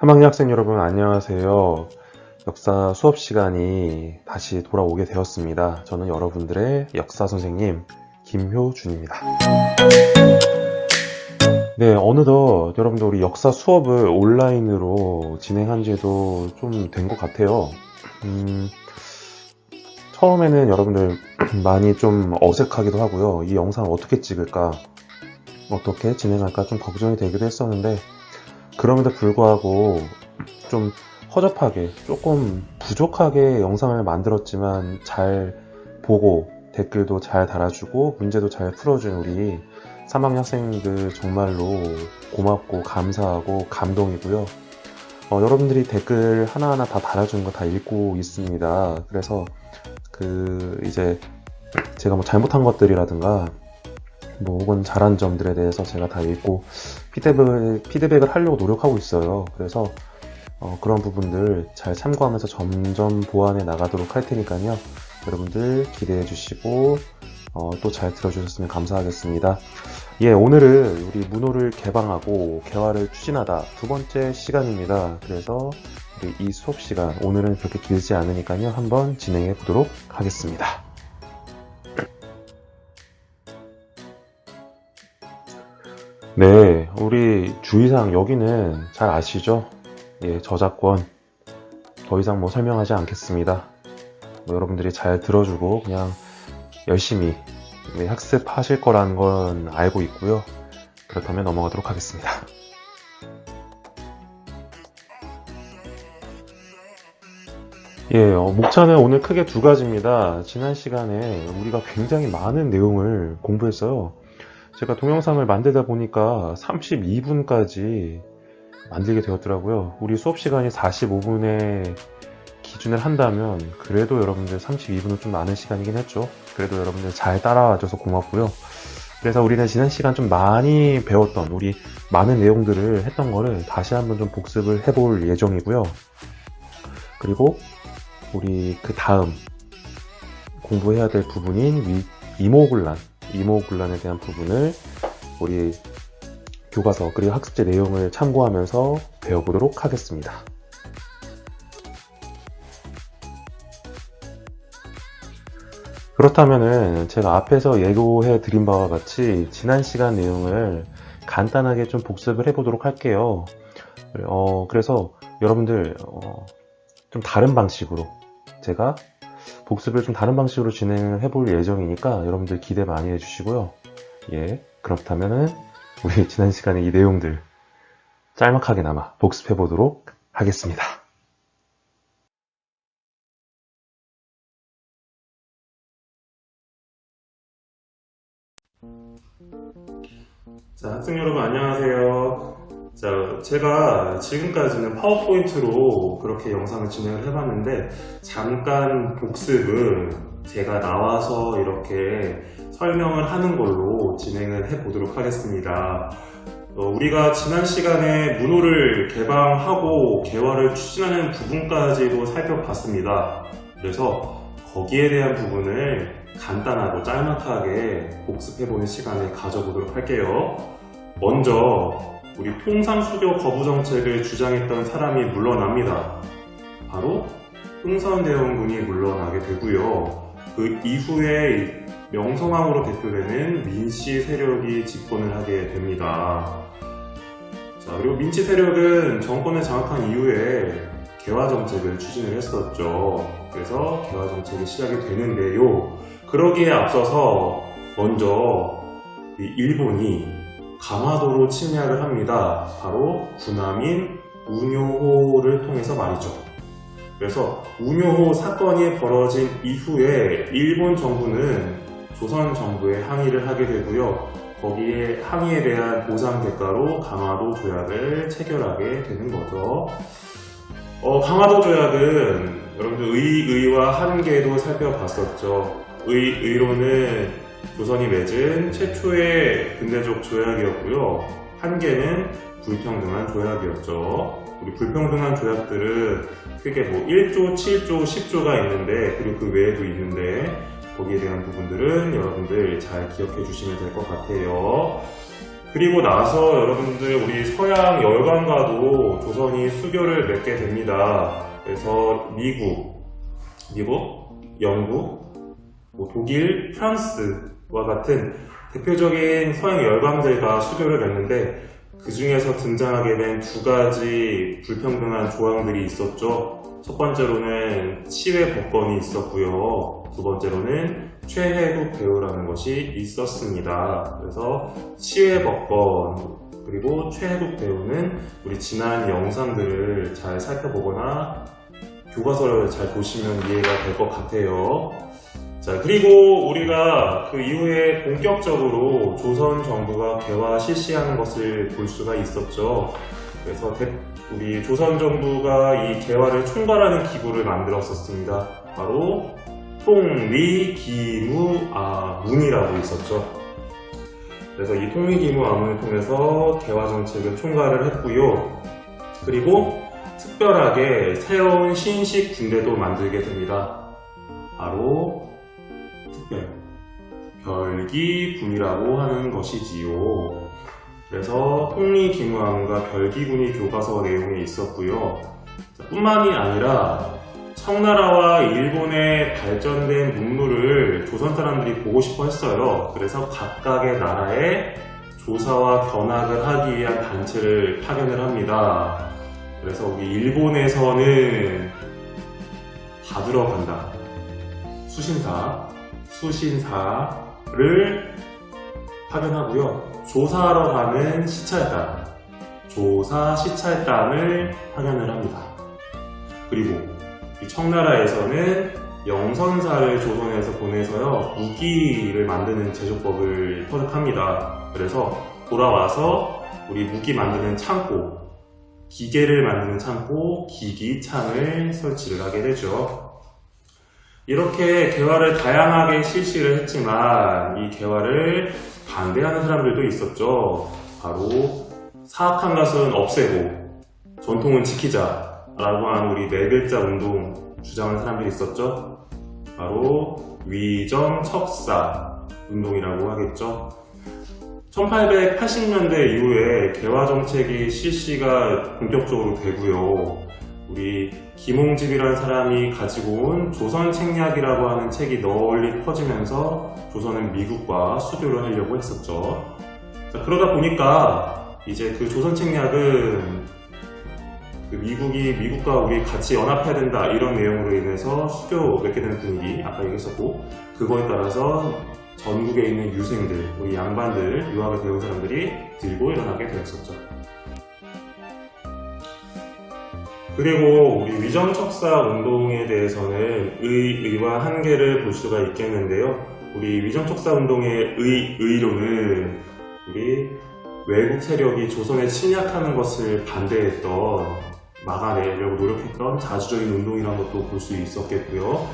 3학년 학생 여러분 안녕하세요. 역사 수업 시간이 다시 돌아오게 되었습니다. 저는 여러분들의 역사 선생님 김효준입니다. 네, 어느덧 여러분들 우리 역사 수업을 온라인으로 진행한 지도 좀 된 것 같아요. 음, 처음에는 여러분들 많이 좀 어색하기도 하고요. 이 영상을 어떻게 찍을까, 어떻게 진행할까 좀 걱정이 되기도 했었는데, 그럼에도 불구하고 좀 허접하게, 조금 부족하게 영상을 만들었지만 잘 보고 댓글도 잘 달아주고 문제도 잘 풀어준 우리 3학년 학생들 정말로 고맙고 감사하고 감동이고요. 어, 여러분들이 댓글 하나하나 다 달아주는 거다 읽고 있습니다. 그래서 그 이제 제가 뭐 잘못한 것들이라든가 뭐 혹은 잘한 점들에 대해서 제가 다 읽고 피드백을, 피드백을 하려고 노력하고 있어요. 그래서 어, 그런 부분들 잘 참고하면서 점점 보완해 나가도록 할 테니까요. 여러분들 기대해 주시고 어, 또 잘 들어주셨으면 감사하겠습니다. 예, 오늘은 우리 문호를 개방하고 개화를 추진하다 두 번째 시간입니다. 그래서 우리 이 수업 시간 오늘은 그렇게 길지 않으니까요. 한번 진행해 보도록 하겠습니다. 네, 우리 주의사항 여기는 잘 아시죠? 예, 저작권 더 이상 뭐 설명하지 않겠습니다. 뭐 여러분들이 잘 들어주고 그냥 열심히 네, 학습하실 거라는 건 알고 있고요. 그렇다면 넘어가도록 하겠습니다. 예, 어, 목차는 오늘 크게 두 가지입니다. 지난 시간에 우리가 굉장히 많은 내용을 공부했어요. 제가 동영상을 만들다 보니까 32분까지 만들게 되었더라고요. 우리 수업 시간이 45분에 기준을 한다면 그래도 여러분들 32분은 좀 많은 시간이긴 했죠. 그래도 여러분들 잘 따라와 줘서 고맙고요. 그래서 우리는 지난 시간 좀 많이 배웠던 우리 많은 내용들을 했던 거를 다시 한번 좀 복습을 해볼 예정이고요. 그리고 우리 그 다음 공부해야 될 부분인 위- 이모군란, 이모군란에 대한 부분을 우리 교과서 그리고 학습제 내용을 참고하면서 배워보도록 하겠습니다. 그렇다면은 제가 앞에서 예고해 드린 바와 같이 지난 시간 내용을 간단하게 좀 복습을 해보도록 할게요. 어, 그래서 여러분들 어, 좀 다른 방식으로 제가 복습을 좀 다른 방식으로 진행을 해볼 예정이니까 여러분들 기대 많이 해주시고요. 예, 그렇다면은 우리 지난 시간에 이 내용들 짤막하게나마 복습해 보도록 하겠습니다. 자, 학생 여러분 안녕하세요. 자, 제가 지금까지는 파워포인트로 그렇게 영상을 진행을 해봤는데 잠깐 복습은 제가 나와서 이렇게 설명을 하는 걸로 진행을 해보도록 하겠습니다. 어, 우리가 지난 시간에 문호를 개방하고 개화를 추진하는 부분까지도 살펴봤습니다. 그래서 거기에 대한 부분을 간단하고 짤막하게 복습해보는 시간을 가져보도록 할게요. 먼저 우리 통상수교 거부 정책을 주장했던 사람이 물러납니다. 바로 흥선대원군이 물러나게 되고요. 그 이후에 명성황으로 대표되는 민씨 세력이 집권을 하게 됩니다. 자, 그리고 민씨 세력은 정권을 장악한 이후에 개화 정책을 추진을 했었죠. 그래서 개화 정책이 시작이 되는데요. 그러기에 앞서서 먼저 이 일본이 강화도로 침략을 합니다. 바로 군함인 운요호를 통해서 말이죠. 그래서 운요호 사건이 벌어진 이후에 일본 정부는 조선 정부에 항의를 하게 되고요. 거기에 항의에 대한 보상 대가로 강화도 조약을 체결하게 되는 거죠. 어, 강화도 조약은 여러분들 의, 의와 한계도 살펴봤었죠. 의, 의로는 조선이 맺은 최초의 근대적 조약이었고요. 한계는 불평등한 조약이었죠. 우리 불평등한 조약들은 크게 뭐 1조, 7조, 10조가 있는데 그리고 그 외에도 있는데 거기에 대한 부분들은 여러분들 잘 기억해 주시면 될 것 같아요. 그리고 나서 여러분들 우리 서양 열강과도 조선이 수교를 맺게 됩니다. 그래서 미국, 미국, 영국, 뭐 독일, 프랑스와 같은 대표적인 서양 열강들과 수교를 맺는데 그 중에서 등장하게 된 두 가지 불평등한 조항들이 있었죠. 첫 번째로는 치외 법권이 있었고요. 두 번째로는 최혜국 배우라는 것이 있었습니다. 그래서 치외 법권 그리고 최혜국 배우는 우리 지난 영상들을 잘 살펴보거나 교과서를 잘 보시면 이해가 될 것 같아요. 자, 그리고 우리가 그 이후에 본격적으로 조선 정부가 개화 실시하는 것을 볼 수가 있었죠. 그래서 대- 우리 조선 정부가 이 개화를 총괄하는 기구를 만들었었습니다. 바로 통리기무아문이라고 있었죠. 그래서 이 통리기무아문을 통해서 개화 정책을 총괄을 했고요. 그리고 특별하게 새로운 신식 군대도 만들게 됩니다. 바로 특 별 별기군이라고 하는 것이지요. 그래서 통리기무함과 별기군이 교과서 내용에 있었고요. 자, 뿐만이 아니라 청나라와 일본의 발전된 문물을 조선 사람들이 보고 싶어 했어요. 그래서 각각의 나라에 조사와 견학을 하기 위한 단체를 파견을 합니다. 그래서 우리 일본에서는 다 들어간다. 수신사, 수신사를 파견하고요. 조사하러 가는 시찰단, 조사 시찰단을 파견을 합니다. 그리고 이 청나라에서는 영선사를 조선에서 보내서요 무기를 만드는 제조법을 터득합니다. 그래서 돌아와서 우리 무기 만드는 창고, 기계를 만드는 창고, 기기창을 설치를 하게 되죠. 이렇게 개화를 다양하게 실시를 했지만 이 개화를 반대하는 사람들도 있었죠. 바로 사악한 것은 없애고 전통은 지키자라고 하는 우리 네 글자 운동 주장하는 사람들이 있었죠. 바로 위정척사 운동이라고 하겠죠. 1880년대 이후에 개화 정책이 실시가 본격적으로 되고요. 우리 김홍집이라는 사람이 가지고 온 조선 책략이라고 하는 책이 널리 퍼지면서 조선은 미국과 수교를 하려고 했었죠. 자, 그러다 보니까 이제 그 조선 책략은 그 미국이 미국과 우리 같이 연합해야 된다 이런 내용으로 인해서 수교 맺게 되는 분위기 아까 얘기했었고 그거에 따라서 전국에 있는 유생들 우리 양반들 유학을 배운 사람들이 들고 일어나게 되었었죠. 그리고 우리 위정척사 운동에 대해서는 의, 의와 한계를 볼 수가 있겠는데요. 우리 위정척사 운동의 의, 의로는 우리 외국 세력이 조선에 침략하는 것을 반대했던 막아내려고 노력했던 자주적인 운동이라는 것도 볼 수 있었겠고요.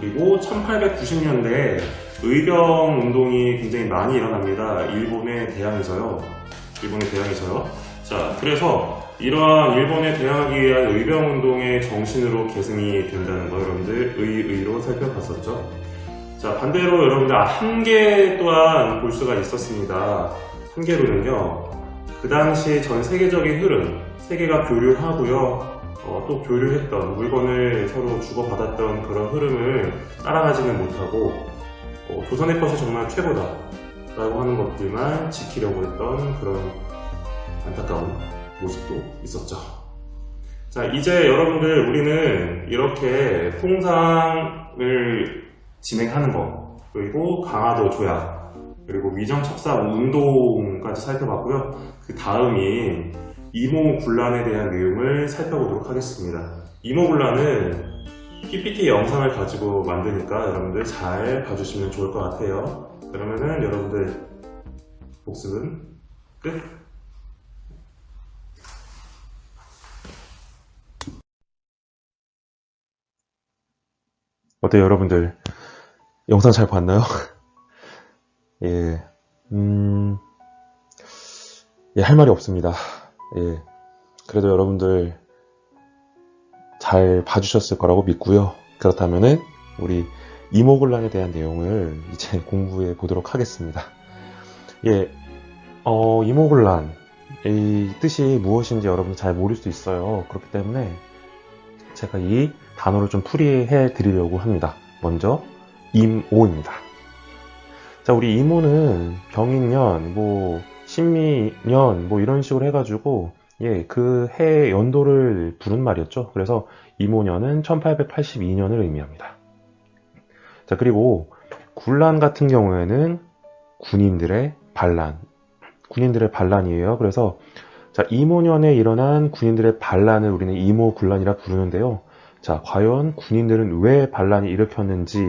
그리고 1890년대 의병 운동이 굉장히 많이 일어납니다. 일본의 대항에서요. 일본의 대항에서요. 자, 그래서 이러한 일본에 대항하기 위한 의병 운동의 정신으로 계승이 된다는 거 여러분들 의의로 살펴봤었죠. 자, 반대로 여러분들 한계 또한 볼 수가 있었습니다. 한계로는요. 그 당시 전 세계적인 흐름, 세계가 교류하고요. 어, 또 교류했던 물건을 서로 주고받았던 그런 흐름을 따라가지는 못하고 어, 조선의 것이 정말 최고다 라고 하는 것들만 지키려고 했던 그런 안타까운 모습도 있었죠. 자, 이제 여러분들 우리는 이렇게 통상을 진행하는 것, 그리고 강화도 조약, 그리고 위정 척사 운동까지 살펴봤고요. 그 다음이 이모군란에 대한 내용을 살펴보도록 하겠습니다. 이모군란은 PPT 영상을 가지고 만드니까 여러분들 잘 봐주시면 좋을 것 같아요. 그러면은 여러분들 복습은 끝! 어때요, 여러분들? 영상 잘 봤나요? 예, 음, 예, 할 말이 없습니다. 예, 그래도 여러분들 잘 봐주셨을 거라고 믿고요. 그렇다면은 우리 이모곤란에 대한 내용을 이제 공부해 보도록 하겠습니다. 예, 어, 이모곤란 이 뜻이 무엇인지 여러분 잘 모를 수 있어요. 그렇기 때문에 제가 이 단어를 좀 풀이해 드리려고 합니다. 먼저 임오입니다. 자, 우리 이모는 병인년, 뭐 신미년 뭐 이런 식으로 해가지고 예, 그 해 연도를 부른 말이었죠. 그래서 이모년은 1882년을 의미합니다. 자, 그리고 굴란 같은 경우에는 군인들의 반란, 군인들의 반란이에요. 그래서 자, 이모년에 일어난 군인들의 반란을 우리는 이모군란이라 부르는데요. 자, 과연 군인들은 왜 반란이 일으켰는지,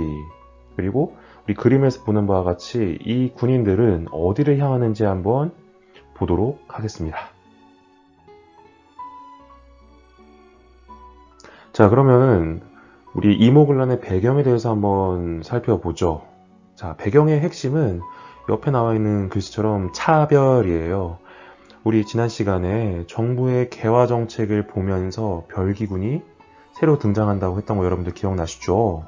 그리고 우리 그림에서 보는 바와 같이 이 군인들은 어디를 향하는지 한번 보도록 하겠습니다. 자, 그러면 우리 이모군란의 배경에 대해서 한번 살펴보죠. 자, 배경의 핵심은 옆에 나와 있는 글씨처럼 차별이에요. 우리 지난 시간에 정부의 개화 정책을 보면서 별기군이 새로 등장한다고 했던 거 여러분들 기억나시죠?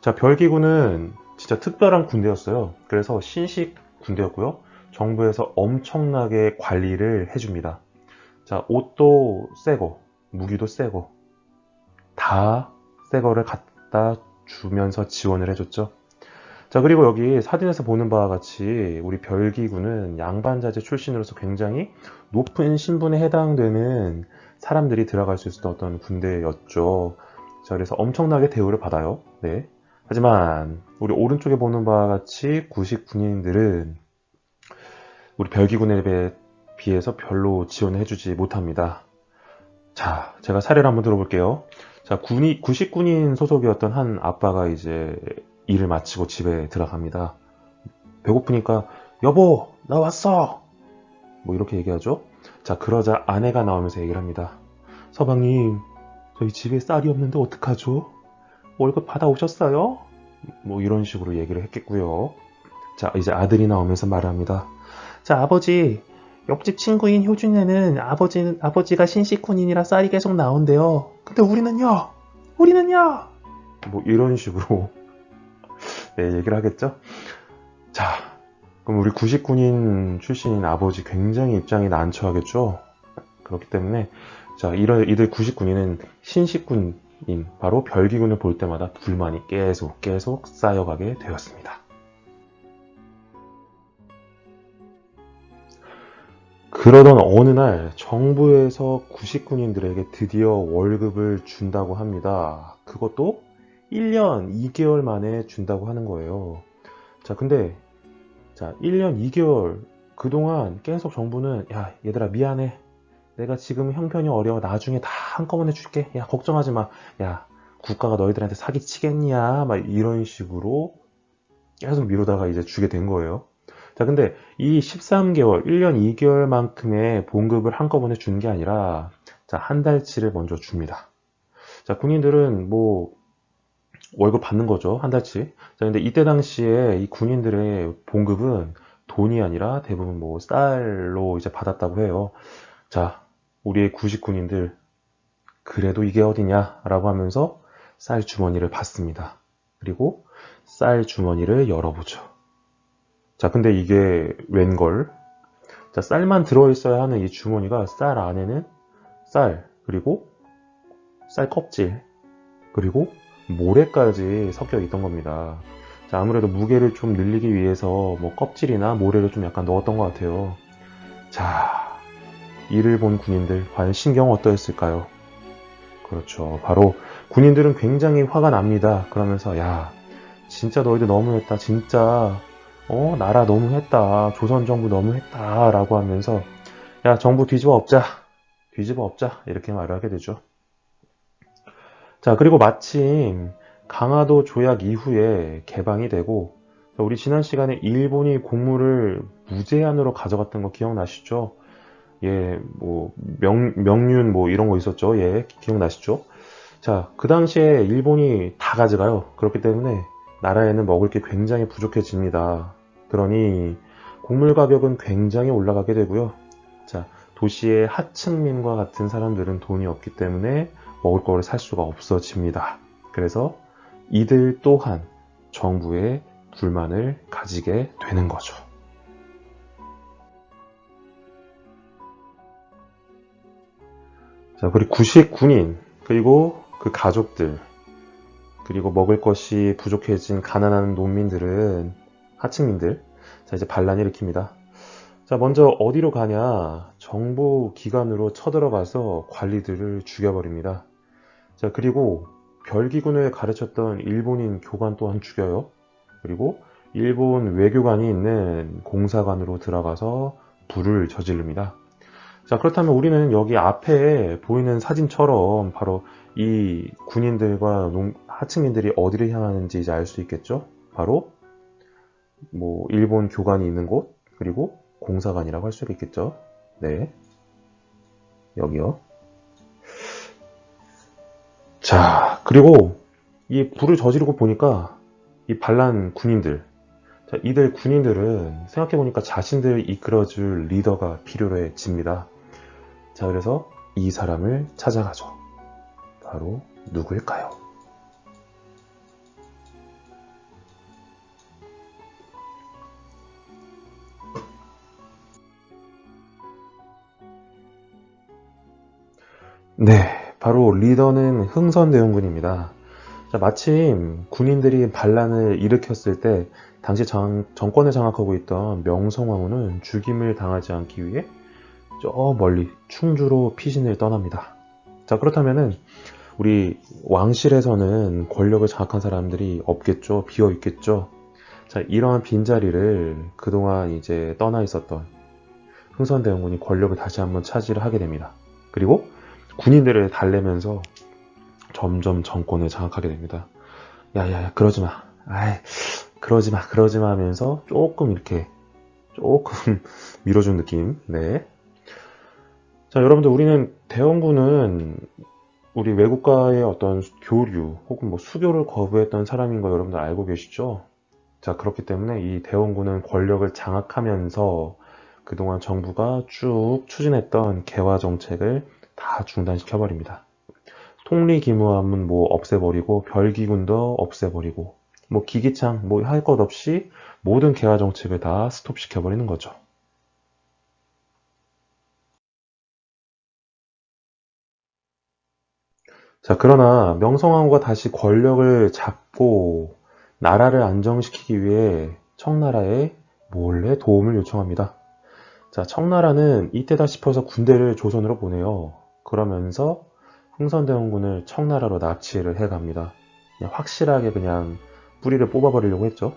자, 별기군은 진짜 특별한 군대였어요. 그래서 신식 군대였고요. 정부에서 엄청나게 관리를 해줍니다. 자, 옷도 새거, 무기도 새거, 다 새거를 갖다 주면서 지원을 해줬죠. 자, 그리고 여기 사진에서 보는 바와 같이 우리 별기군은 양반자제 출신으로서 굉장히 높은 신분에 해당되는 사람들이 들어갈 수 있었던 어떤 군대였죠. 자, 그래서 엄청나게 대우를 받아요. 네. 하지만 우리 오른쪽에 보는 바와 같이 구식 군인들은 우리 별기군에 비해서 별로 지원을 해주지 못합니다. 자, 제가 사례를 한번 들어볼게요. 자, 군이, 구식 군인 소속이었던 한 아빠가 이제 일을 마치고 집에 들어갑니다. 배고프니까 여보 나 왔어 뭐 이렇게 얘기하죠. 자 그러자 아내가 나오면서 얘기를 합니다. 서방님 저희 집에 쌀이 없는데 어떡하죠? 월급 받아오셨어요? 뭐 이런 식으로 얘기를 했겠고요. 자 이제 아들이 나오면서 말합니다. 자 아버지 옆집 친구인 효준이는 아버지, 아버지가 신식군인이라 쌀이 계속 나온대요. 근데 우리는요? 우리는요? 뭐 이런 식으로 네, 얘기를 하겠죠? 자, 그럼 우리 구식군인 출신인 아버지 굉장히 입장이 난처하겠죠? 그렇기 때문에, 자, 이런, 이들 구식군인은 신식군인, 바로 별기군을 볼 때마다 불만이 계속, 계속 쌓여가게 되었습니다. 그러던 어느 날 정부에서 구식군인들에게 드디어 월급을 준다고 합니다. 그것도 1년 2개월 만에 준다고 하는 거예요. 자, 근데 자, 1년 2개월 그동안 계속 정부는 야, 얘들아 미안해. 내가 지금 형편이 어려워. 나중에 다 한꺼번에 줄게. 야, 걱정하지 마. 야, 국가가 너희들한테 사기 치겠냐? 막 이런 식으로 계속 미루다가 이제 주게 된 거예요. 자, 근데 이 13개월, 1년 2개월만큼의 봉급을 한꺼번에 준 게 아니라 자, 한 달치를 먼저 줍니다. 자, 군인들은 뭐 월급 받는 거죠. 한 달치. 자, 근데 이때 당시에 이 군인들의 봉급은 돈이 아니라 대부분 뭐 쌀로 이제 받았다고 해요. 자, 우리의 구식 군인들 그래도 이게 어디냐? 라고 하면서 쌀 주머니를 받습니다. 그리고 쌀 주머니를 열어보죠. 자, 근데 이게 웬걸? 자, 쌀만 들어있어야 하는 이 주머니가 쌀 안에는 쌀, 그리고 쌀 껍질, 그리고 모래까지 섞여 있던 겁니다. 자, 아무래도 무게를 좀 늘리기 위해서 뭐 껍질이나 모래를 좀 약간 넣었던 것 같아요. 자, 이를 본 군인들 과연 신경 어떠했을까요? 그렇죠. 바로 군인들은 굉장히 화가 납니다. 그러면서 야, 진짜 너희들 너무했다. 진짜 어 나라 너무했다. 조선 정부 너무했다라고 하면서 야 정부 뒤집어 엎자. 뒤집어 엎자 이렇게 말을 하게 되죠. 자, 그리고 마침 강화도 조약 이후에 개방이 되고 우리 지난 시간에 일본이 곡물을 무제한으로 가져갔던 거 기억나시죠? 예, 뭐 명, 명륜 뭐 이런 거 있었죠. 예, 기억나시죠? 자, 그 당시에 일본이 다 가져가요. 그렇기 때문에 나라에는 먹을 게 굉장히 부족해집니다. 그러니 곡물 가격은 굉장히 올라가게 되고요. 자, 도시의 하층민과 같은 사람들은 돈이 없기 때문에 먹을 거를 살 수가 없어집니다. 그래서 이들 또한 정부의 불만을 가지게 되는 거죠. 자, 그리고 99인, 그리고 그 가족들, 그리고 먹을 것이 부족해진 가난한 농민들은 하층민들, 자, 이제 반란을 일으킵니다. 자, 먼저 어디로 가냐? 정보 기관으로 쳐들어가서 관리들을 죽여버립니다. 자, 그리고 별기군을 가르쳤던 일본인 교관 또한 죽여요. 그리고 일본 외교관이 있는 공사관으로 들어가서 불을 저지릅니다. 자, 그렇다면 우리는 여기 앞에 보이는 사진처럼 바로 이 군인들과 농- 하층민들이 어디를 향하는지 이제 알 수 있겠죠? 바로 뭐 일본 교관이 있는 곳 그리고 공사관이라고 할 수가 있겠죠. 네. 여기요. 자, 그리고 이 불을 저지르고 보니까 이 반란 군인들, 자, 이들 군인들은 생각해보니까 자신들을 이끌어줄 리더가 필요해집니다. 자, 그래서 이 사람을 찾아가죠. 바로 누구일까요? 네, 바로 리더는 흥선대원군입니다. 자, 마침 군인들이 반란을 일으켰을 때 당시 정, 정권을 장악하고 있던 명성황후는 죽임을 당하지 않기 위해 저 멀리 충주로 피신을 떠납니다. 자, 그렇다면은 우리 왕실에서는 권력을 장악한 사람들이 없겠죠. 비어 있겠죠. 자, 이러한 빈자리를 그동안 이제 떠나 있었던 흥선대원군이 권력을 다시 한번 차지를 하게 됩니다. 그리고 군인들을 달래면서 점점 정권을 장악하게 됩니다. 야야야 그러지 마. 아이 그러지 마 그러지 마 하면서 조금 이렇게 조금 밀어준 느낌. 네. 자 여러분들 우리는 대원군은 우리 외국과의 어떤 교류 혹은 뭐 수교를 거부했던 사람인 거 여러분들 알고 계시죠? 자 그렇기 때문에 이 대원군은 권력을 장악하면서 그동안 정부가 쭉 추진했던 개화 정책을 다 중단시켜 버립니다. 통리기무함은 뭐 없애버리고 별기군도 없애버리고 뭐 기기창 뭐 할 것 없이 모든 개화 정책을 다 스톱시켜 버리는 거죠. 자 그러나 명성황후가 다시 권력을 잡고 나라를 안정시키기 위해 청나라에 몰래 도움을 요청합니다. 자 청나라는 이때다 싶어서 군대를 조선으로 보내요. 그러면서 흥선대원군을 청나라로 납치를 해갑니다. 그냥 확실하게 그냥 뿌리를 뽑아버리려고 했죠.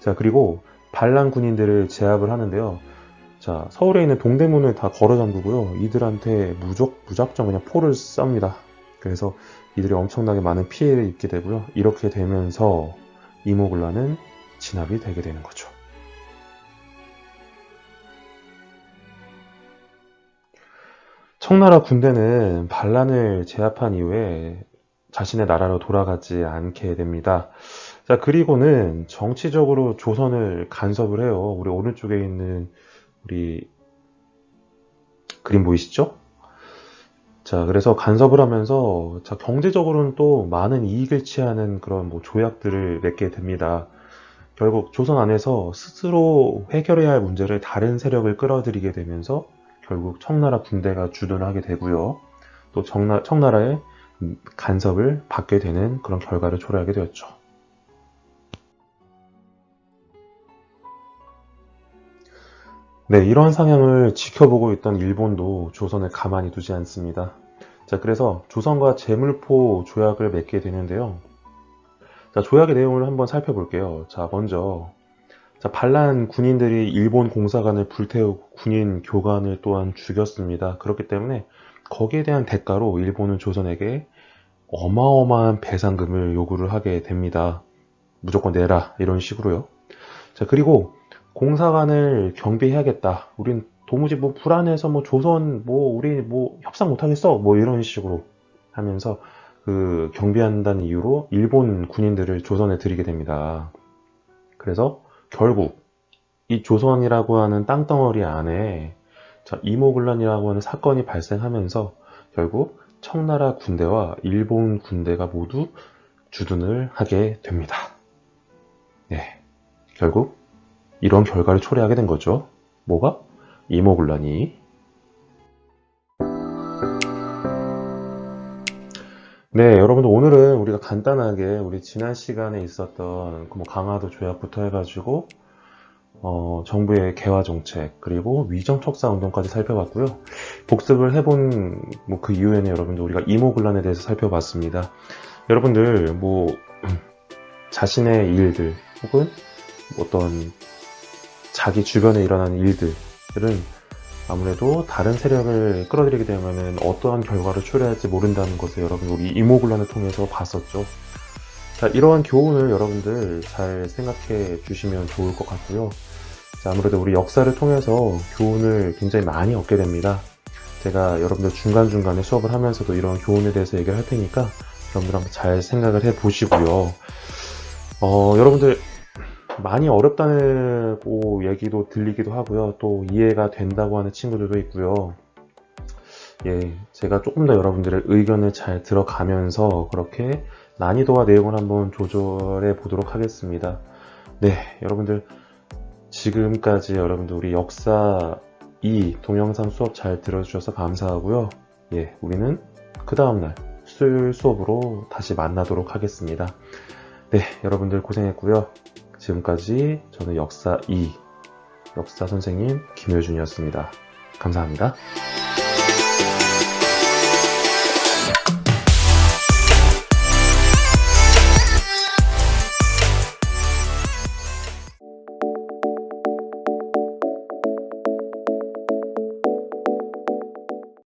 자, 그리고 반란 군인들을 제압을 하는데요. 자, 서울에 있는 동대문을 다 걸어 잠그고요. 이들한테 무적, 무작정 그냥 포를 쏩니다. 그래서 이들이 엄청나게 많은 피해를 입게 되고요. 이렇게 되면서 이모글라는 진압이 되게 되는 거죠. 청나라 군대는 반란을 제압한 이후에 자신의 나라로 돌아가지 않게 됩니다. 자, 그리고는 정치적으로 조선을 간섭을 해요. 우리 오른쪽에 있는 우리 그림 보이시죠? 자, 그래서 간섭을 하면서 자, 경제적으로는 또 많은 이익을 취하는 그런 뭐 조약들을 맺게 됩니다. 결국 조선 안에서 스스로 해결해야 할 문제를 다른 세력을 끌어들이게 되면서 결국 청나라 군대가 주둔을 하게 되고요. 또 청나, 청나라의 간섭을 받게 되는 그런 결과를 초래하게 되었죠. 네, 이러한 상황을 지켜보고 있던 일본도 조선을 가만히 두지 않습니다. 자, 그래서 조선과 제물포 조약을 맺게 되는데요. 자, 조약의 내용을 한번 살펴볼게요. 자, 먼저 자, 반란 군인들이 일본 공사관을 불태우고 군인 교관을 또한 죽였습니다. 그렇기 때문에 거기에 대한 대가로 일본은 조선에게 어마어마한 배상금을 요구를 하게 됩니다. 무조건 내라 이런 식으로요. 자 그리고 공사관을 경비해야겠다. 우린 도무지 뭐 불안해서 뭐 조선 뭐 우리 뭐 협상 못하겠어 뭐 이런 식으로 하면서 그 경비한다는 이유로 일본 군인들을 조선에 들이게 됩니다. 그래서 결국 이 조선이라고 하는 땅덩어리 안에 자, 이모군란이라고 하는 사건이 발생하면서 결국 청나라 군대와 일본 군대가 모두 주둔을 하게 됩니다. 네, 결국 이런 결과를 초래하게 된 거죠. 뭐가? 이모군란이 네, 여러분들 오늘은 우리가 간단하게 우리 지난 시간에 있었던 그뭐 강화도 조약부터 해가지고 어, 정부의 개화 정책 그리고 위정 척사 운동까지 살펴봤고요. 복습을 해본 뭐 그 이후에는 여러분들 우리가 이모군란에 대해서 살펴봤습니다. 여러분들 뭐 자신의 일들 혹은 어떤 자기 주변에 일어나는 일들은 아무래도 다른 세력을 끌어들이게 되면은 어떠한 결과를 초래할지 모른다는 것을 여러분 우리 이모군란을 통해서 봤었죠. 자, 이러한 교훈을 여러분들 잘 생각해 주시면 좋을 것 같고요. 자, 아무래도 우리 역사를 통해서 교훈을 굉장히 많이 얻게 됩니다. 제가 여러분들 중간중간에 수업을 하면서도 이런 교훈에 대해서 얘기를 할 테니까 여러분들 한번 잘 생각을 해 보시고요. 어, 여러분들 많이 어렵다는 고 얘기도 들리기도 하고요. 또 이해가 된다고 하는 친구들도 있고요. 예, 제가 조금 더 여러분들의 의견을 잘 들어가면서 그렇게 난이도와 내용을 한번 조절해 보도록 하겠습니다. 네, 여러분들 지금까지 여러분들 우리 역사 2 동영상 수업 잘 들어주셔서 감사하고요. 예, 우리는 그 다음날 수요일 수업으로 다시 만나도록 하겠습니다. 네, 여러분들 고생했고요. 지금까지 저는 역사 2 역사 선생님 김효준이었습니다. 감사합니다.